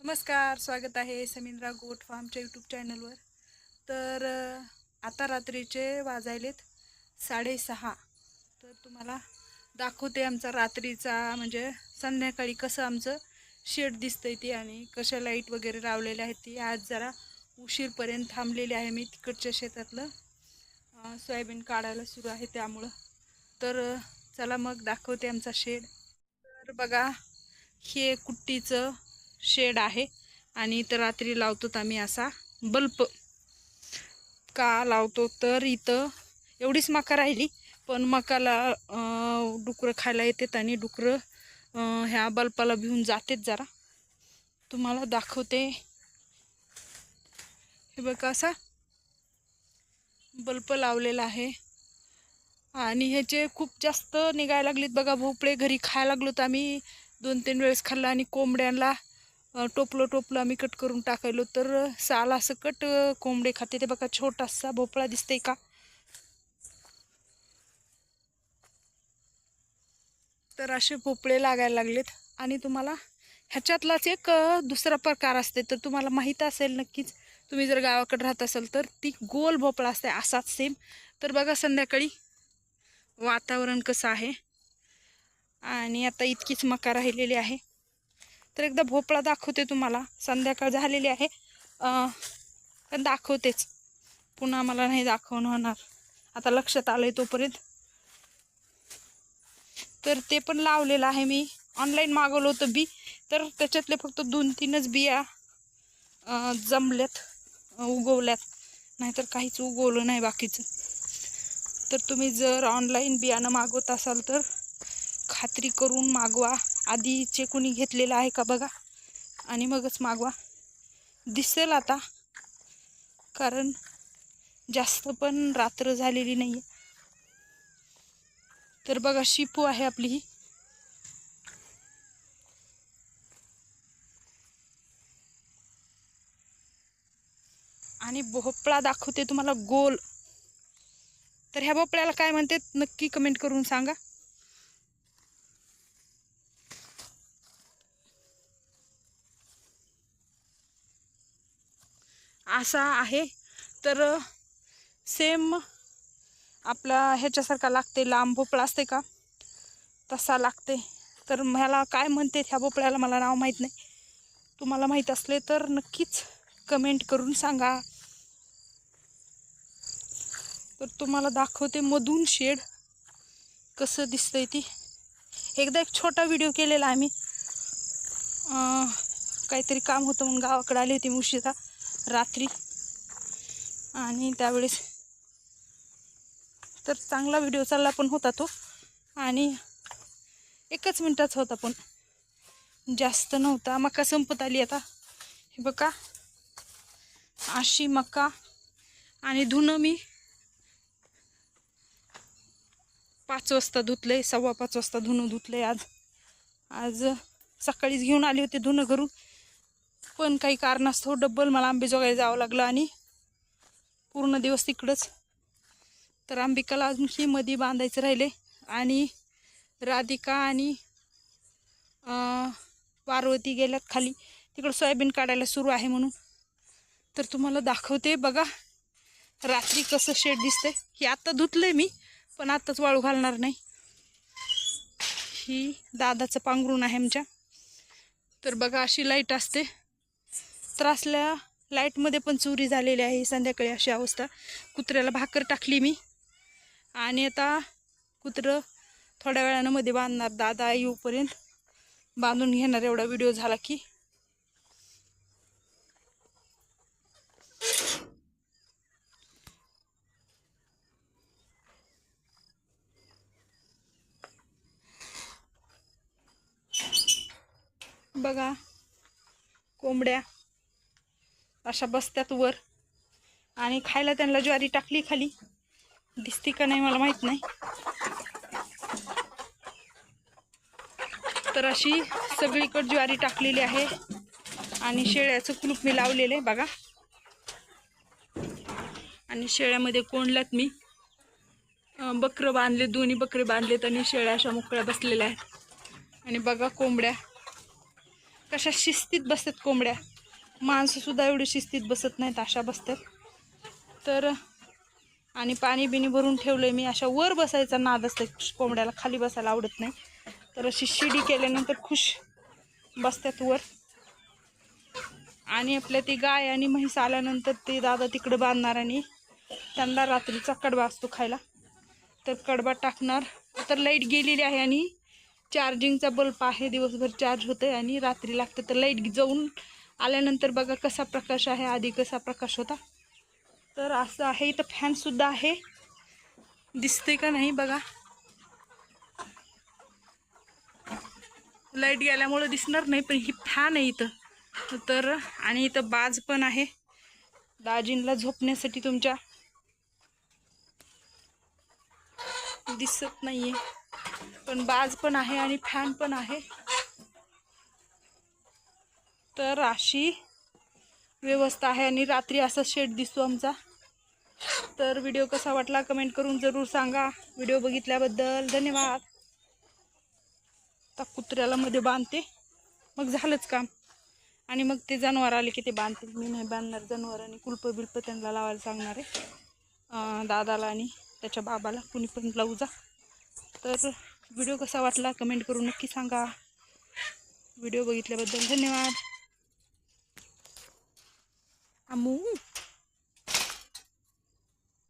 नमस्कार स्वागत आहे समिंद्रा गोट फार्मच्या यूट्यूब चॅनलवर तर आता रात्रीचे वाजायलेत साडेसहा. तर तुम्हाला दाखवते आमचा रात्रीचा म्हणजे संध्याकाळी कसं आमचं शेड दिसतंय ती आणि कशा लाइट वगैरे लावलेल्या आहेत ती. आज जरा उशीरपर्यंत थांबलेली आहे मी तिकडच्या शेतातलं. सोयाबीन काढायला सुरू आहे त्यामुळं. तर चला मग दाखवते आमचा शेड. तर बघा हे कुट्टीचं शेड आहे आणि इथं रात्री लावतो आम्ही असा बल्ब. का लावतो तर इथं एवढीच मका राहिली पण मकाला डुकरं खायला येतात आणि डुकरं ह्या बल्पाला भिवून जातेत जरा. तुम्हाला दाखवते. हे बघा असा बल्ब लावलेला आहे. आणि ह्याचे खूप जास्त निघायला लागलेत बघा भोपळे घरी खायला लागलो तर आम्ही. दोन तीन वेळेस खाल्लं आणि कोंबड्यांना टोपलं टोपलं आम्ही कट करून टाकायलो. तर साला सकट कट कोंबडे खाते ते बघा छोटासा भोपळा दिसतंय का? तर असे भोपळे लागायला लागलेत. आणि तुम्हाला ह्याच्यातलाच एक दुसरा प्रकार असते तर तुम्हाला माहीत असेल नक्कीच तुम्ही जर गावाकडे राहत असाल तर ती गोल भोपळा असते असाच सेम तर बघा संध्याकाळी वातावरण कसं आहे. आणि आता इतकीच मका राहिलेली आहे. तर एकदा भोपळा दाखवते तुम्हाला. संध्याकाळ झालेली आहे. पण दाखवतेच. पुन्हा मला नाही दाखवणं होणार. आता लक्षात आलं आहे तोपर्यंत. तर ते पण लावलेलं आहे मी. ऑनलाईन मागवलं होतं बी. तर त्याच्यातले फक्त दोन तीनच बिया जमल्यात उगवल्यात. नाहीतर काहीच उगवलं नाही बाकीचं. तर तुम्ही जर ऑनलाईन बियाणं मागवत असाल तर खात्री करून मागवा. आधीचे कुणी घेतलेलं आहे का बघा? आणि मगच मागवा. दिसेल आता. कारण जास्त पण रात्र झालेली नाही आहे तर बघा शिपू आहे आपली ही. आणि भोपळा दाखवते तुम्हाला गोल. तर ह्या भोपळ्याला काय म्हणते नक्की कमेंट करून सांगा. असा आहे. तर सेम आपला ह्याच्यासारखा लागते लांब भोपळा असते का? तसा लागते. तर ह्याला काय म्हणते ह्या भोपळ्याला मला नाव माहीत नाही. तुम्हाला माहीत असले तर नक्कीच कमेंट करून सांगा. तर तुम्हाला दाखवते मधून शेड कसं दिसतंय ती. एकदा एक छोटा व्हिडिओ केलेला आम्ही. काहीतरी काम होतं म्हणून गावाकडे आली होती मी उशिरा रात्री. आणि त्यावेळेस तर चांगला व्हिडिओ चालला पण होता तो. आणि एकच मिनटाचा होता पण. जास्त नव्हता. मका संपत आली आता. हे बघा. अशी मका आणि धुणं मी. पाच वाजता धुतलंय. सव्वा पाच वाजता धुणं धुतलंय आज. आज सकाळीच घेऊन आले होते धुणं घरून. पण काही कारणास्तव डब्बल मला आंबेजोगाई जावं लागलं आणि पूर्ण दिवस तिकडंच. तर अंबिकाला अजूनही मध्ये बांधायचं राहिले आणि राधिका आणि पार्वती गेल्यात खाली. तिकडं सोयाबीन काढायला सुरू आहे म्हणून. तर तुम्हाला दाखवते बघा रात्री कसं शेड दिसतंय. हे आत्ता धुतलंय मी पण आत्ताच वाळू घालणार नाही. ही दादाचं पांघरून आहे आमच्या. तर बघा अशी लाइट असते. त्रासल्या लाईटमध्ये पण चोरी झालेली आहे संध्याकाळी अशी अवस्था. कुत्र्याला भाकर टाकली मी. आणि आता कुत्रं थोड्या वेळानं मध्ये बांधणार. दादा येऊपर्यंत बांधून घेणार. एवढा व्हिडिओ झाला की. बघा कोंबड्या. अशा बसत्यात वर. आणि खायला त्यांना ज्वारी टाकली खाली. दिसती का नाही मला माहीत नाही. तर अशी सगळीकडे ज्वारी टाकलेली आहे. आणि शेळ्याचं कुलूप मी लावलेलं आहे बघा. आणि शेळ्यामध्ये कोंडल्यात मी. बकरं बांधले दोन्ही बकरे बांधलेत आणि शेळ्या अशा मोकळ्या बसलेल्या आहेत. आणि बघा कोंबड्या. कशा शिस्तीत बसतात कोंबड्या. माणसंसुद्धा एवढी शिस्तीत बसत नाहीत अशा बसतात. तर आणि पाणी बिणी भरून ठेवलं आहे मी अशा वर बसायचा नाद असते कोंबड्याला खाली बसायला आवडत नाही. तर अशी शिडी केल्यानंतर खुश बसतात वर. आणि आपल्या ती गाय आणि म्हैस आल्यानंतर ते दादा तिकडं बांधणार आणि त्यांना रात्रीचा कडबा असतो खायला. तर कडबा टाकणार. तर लाइट गेलेली आहे आणि चार्जिंगचा बल्ब आहे दिवसभर चार्ज होतं आणि रात्री लागतं तर लाइट जाऊन आल्यानंतर बघा कसा प्रकाश आहे आधी कसा प्रकाश होता. तर असं आहे इथं फॅनसुद्धा आहे. दिसते का नाही बघा. लाइट गेल्यामुळं दिसणार नाही पण ही फॅन आहे इथं. तर आणि इथं बाज पण आहे. दाजींला झोपण्यासाठी तुमच्या दिसत नाहीये. पण बाज पण आहे आणि फॅन पण आहे. तर अशी व्यवस्था आहे आणि रात्री असा शेड दिसतो आमचा. तर व्हिडिओ कसा वाटला कमेंट करून जरूर सांगा. व्हिडिओ बघितल्याबद्दल धन्यवाद. आता कुत्र्याला मध्ये बांधते. मग झालंच काम. आणि मग ते जनावर आले की ते बांधते मी नाही बांधणार जनावर आणि कुलप बिल्प त्यांना लावायला सांगणार आहे. दादाला आणि त्याच्या बाबाला. कुणी पण लावू जा. तर व्हिडिओ कसा वाटला कमेंट करून नक्की सांगा. व्हिडिओ बघितल्याबद्दल धन्यवाद. อามุง